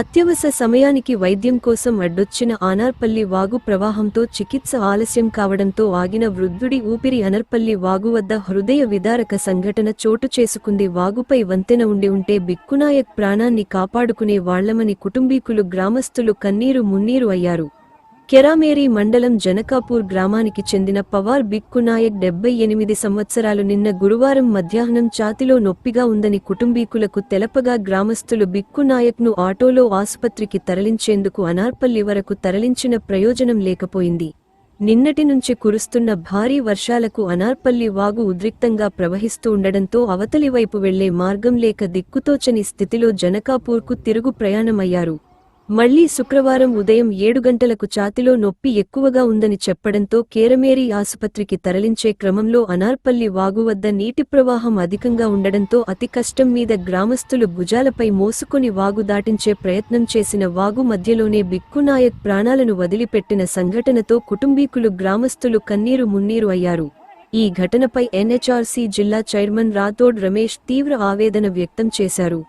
అత్యవసర సమయానికి వైద్యం కోసం అడ్డొచ్చిన ఆనార్పల్లి వాగు ప్రవాహంతో చికిత్స ఆలస్యం కావడంతో ఆగిన వృద్ధుడి ఊపిరి అనర్పల్లి వాగు వద్ద హృదయ విదారక సంఘటన చోటు చేసుకుంది. వాగుపై వంతెన ఉండి ఉంటే బిక్కునాయక్ ప్రాణాన్ని కాపాడుకునే వాళ్ళమని కుటుంబీకులు గ్రామస్తులు కన్నీరు మున్నీరు అయ్యారు. కెరామేరి మండలం జనకాపూర్ గ్రామానికి చెందిన పవార్ బిక్కునాయక్ డెబ్బై ఎనిమిది సంవత్సరాలు నిన్న గురువారం మధ్యాహ్నం ఛాతిలో నొప్పిగా ఉందని కుటుంబీకులకు తెలపగా గ్రామస్తులు బిక్కునాయక్ను ఆటోలో ఆసుపత్రికి తరలించేందుకు అనార్పల్లి వరకు తరలించిన ప్రయోజనం లేకపోయింది. నిన్నటి నుంచి కురుస్తున్న భారీ వర్షాలకు అనార్పల్లి వాగు ఉద్రిక్తంగా ప్రవహిస్తూ ఉండడంతో అవతలి వైపు వెళ్ళే మార్గం లేక దిక్కుతోచని స్థితిలో జనకాపూర్కు తిరుగు ప్రయాణమయ్యారు. మళ్ళీ శుక్రవారం ఉదయం ఏడు గంటలకు ఛాతిలో నొప్పి ఎక్కువగా ఉందని చెప్పడంతో కేరమేరి ఆసుపత్రికి తరలించే క్రమంలో అనార్పల్లి వాగు వద్ద నీటి ప్రవాహం అధికంగా ఉండడంతో అతి కష్టం మీద గ్రామస్తులు భుజాలపై మోసుకొని వాగు దాటించే ప్రయత్నం చేసిన వాగు మధ్యలోనే బిక్కునాయక్ ప్రాణాలను వదిలిపెట్టిన సంఘటనతో కుటుంబీకులు గ్రామస్తులు కన్నీరు మున్నీరు అయ్యారు. ఈ ఘటనపై ఎన్హెచ్ఆర్సీ జిల్లా చైర్మన్ రాథోడ్ రమేష్ తీవ్ర ఆవేదన వ్యక్తం చేశారు.